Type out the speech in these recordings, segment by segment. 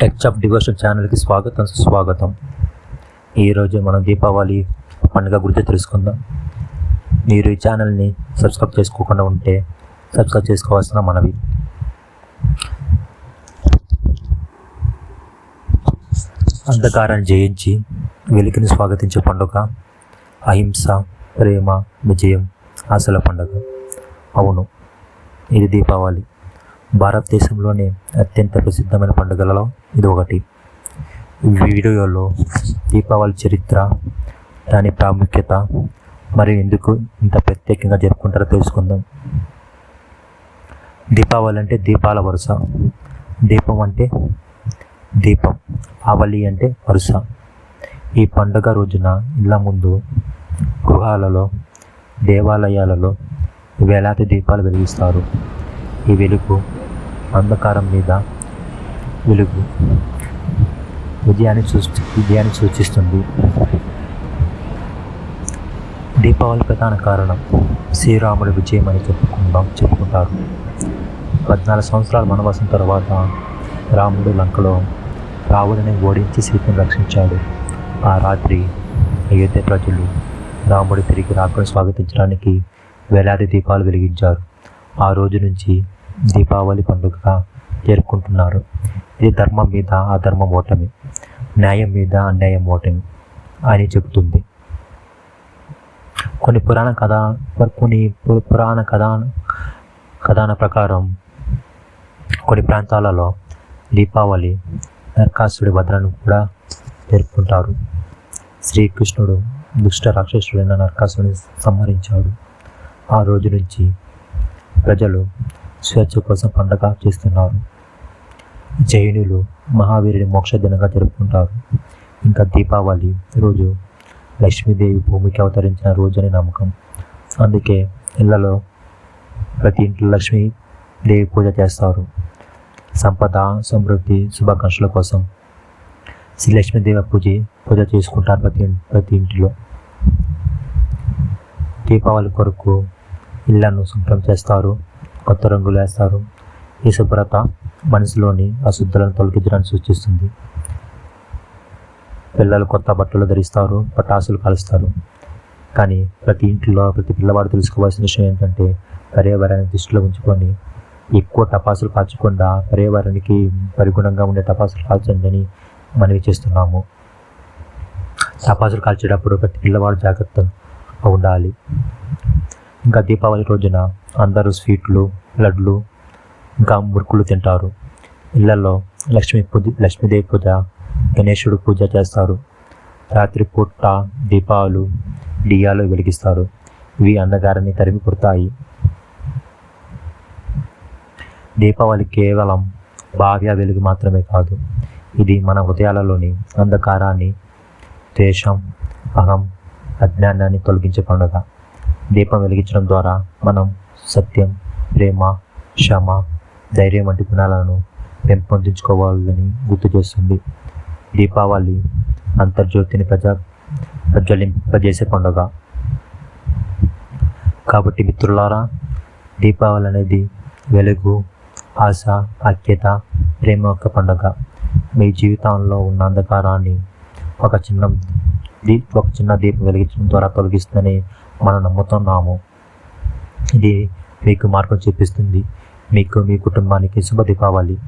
Tax of devotion ఛానల్కి స్వాగతం సుస్వాగతం. ఈరోజు మనం దీపావళి పండుగ గురించి తెలుసుకుందాం. మీరు ఈ ఛానల్ని సబ్స్క్రైబ్ చేసుకోకుండా ఉంటే సబ్స్క్రైబ్ చేసుకోవాల్సిన మనవి. అంధకారాన్ని జయించి వెలుగుని స్వాగతించే పండుగ అహింస ప్రేమ విజయం ఆశల పండుగ. అవును ఇది దీపావళి. భారతదేశంలోని అత్యంత ప్రసిద్ధమైన పండుగలలో ఇది ఒకటి. వీడియోలో దీపావళి చరిత్ర దాని ప్రాముఖ్యత మరియు ఎందుకు ఇంత ప్రత్యేకంగా జరుపుకుంటారో తెలుసుకుందాం. దీపావళి అంటే దీపాల వరుస. దీపం అంటే దీపం. ఆవలి అంటే వరుస. ఈ పండుగ రోజున ఇళ్ళ ముందు గృహాలలో దేవాలయాలలో వేలాది దీపాలు వెలిగిస్తారు. ఈ వెలుగు అంధకారం మీద వెలుగు. విజయాన్ని సూచి విజయాన్ని సూచిస్తుంది. దీపావళి ప్రధాన కారణం శ్రీరాముడి విజయం అని చెప్పుకుందాం చెప్పుకుంటారు. పద్నాలుగు సంవత్సరాల వనవాసం తర్వాత రాముడు లంకలో రావుడిని ఓడించి సీతను రక్షించాడు. ఆ రాత్రి అయోధ్య ప్రజలు రాముడి తిరిగి రాకను స్వాగతించడానికి వేలాది దీపాలు వెలిగించారు. ఆ రోజు నుంచి దీపావళి పండుగగా జరుపుకుంటున్నారు. ఇది ధర్మం మీద అధర్మం ఓటమి. న్యాయం మీద అన్యాయం ఓటమి అని చెబుతుంది. కొన్ని పురాణ కథ కొన్ని పు- పురాణ కథా కథాన ప్రకారం కొన్ని ప్రాంతాలలో దీపావళి నరకాసుడి వదలను కూడా జరుపుకుంటారు. శ్రీకృష్ణుడు దుష్ట రాక్షసుడైన నరకాసుడిని సంహరించాడు. ఆ రోజు నుంచి ప్రజలు స్వేచ్ఛ కోసం పండగ చేస్తున్నారు. జైనులు మహావీరుని మోక్ష దినంగా జరుపుకుంటారు. ఇంకా దీపావళి రోజు లక్ష్మీదేవి భూమికి అవతరించిన రోజు అని నమ్మకం. అందుకే ఇళ్ళలో ప్రతి ఇంట్లో లక్ష్మీదేవి పూజ చేస్తారు. సంపద సమృద్ధి శుభాకాంక్షల కోసం శ్రీ లక్ష్మీదేవి పూజ పూజ చేసుకుంటారు ప్రతి ప్రతి ఇంటిలో. దీపావళి కొరకు ఇళ్ళను శుభ్రం చేస్తారు. కొత్త రంగులు వేస్తారు ఈ శుభ్రత మనసులోని అశుద్ధులను తొలగించడానికి సూచిస్తుంది. పిల్లలు కొత్త బట్టలు ధరిస్తారు పటాసులు కాలుస్తారు. కానీ ప్రతి ఇంట్లో ప్రతి పిల్లవాడు తెలుసుకోవాల్సిన విషయం ఏంటంటే పర్యావరణాన్ని దృష్టిలో ఉంచుకొని ఎక్కువ టపాసులు కాల్చకుండా పర్యావరణానికి పరిగుణంగా ఉండే టపాసులు కాల్చండి అని మనవి చేస్తున్నాము. టపాసులు కాల్చేటప్పుడు ప్రతి పిల్లవాడు జాగ్రత్తగా ఉండాలి. ఇంకా దీపావళి రోజున అందరూ స్వీట్లు లడ్లు ఇంకా మురుకులు తింటారు. ఇళ్ళలో లక్ష్మీ పూజ లక్ష్మీదేవి పూజ గణేశుడు పూజ చేస్తారు. రాత్రి పూట దీపాలు డియాలు వెలిగిస్తారు. ఇవి అంధకారాన్ని తరిమి కొడతాయి దీపావళి కేవలం భావ్య వెలుగు మాత్రమే కాదు ఇది మన హృదయాలలోని అంధకారాన్ని ద్వేషం అహం అజ్ఞానాన్ని తొలగించే పండుగ. దీపం వెలిగించడం ద్వారా మనం సత్యం ప్రేమ క్షమ ధైర్యం వంటి గుణాలను పెంపొందించుకోవాలని గుర్తు చేస్తుంది. దీపావళి అంతర్జ్యోతిని ప్రజా ప్రజ్వలింపజేసే పండుగ. కాబట్టి మిత్రులారా దీపావళి అనేది వెలుగు ఆశ ఐక్యత ప్రేమ యొక్క పండుగ. మీ జీవితంలో ఉన్న అంధకారాన్ని ఒక చిన్న దీప్ ఒక చిన్న దీపం వెలిగించడం ద్వారా తొలగిస్తుందని మనం నమ్ముతున్నాము ఇది మీకు మార్గం చూపిస్తుంది. మీకు మీ కుటుంబానికి శుభ దీపావళి.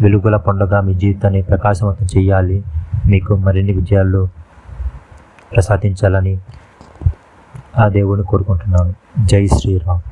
వెలుగుల పండుగ మీ జీవితాన్ని ప్రకాశవంతం చేయాలి. మీకు మరిన్ని విజయాలు ప్రసాదించాలని ఆ దేవుని కోరుకుంటున్నాను. జై శ్రీరామ్.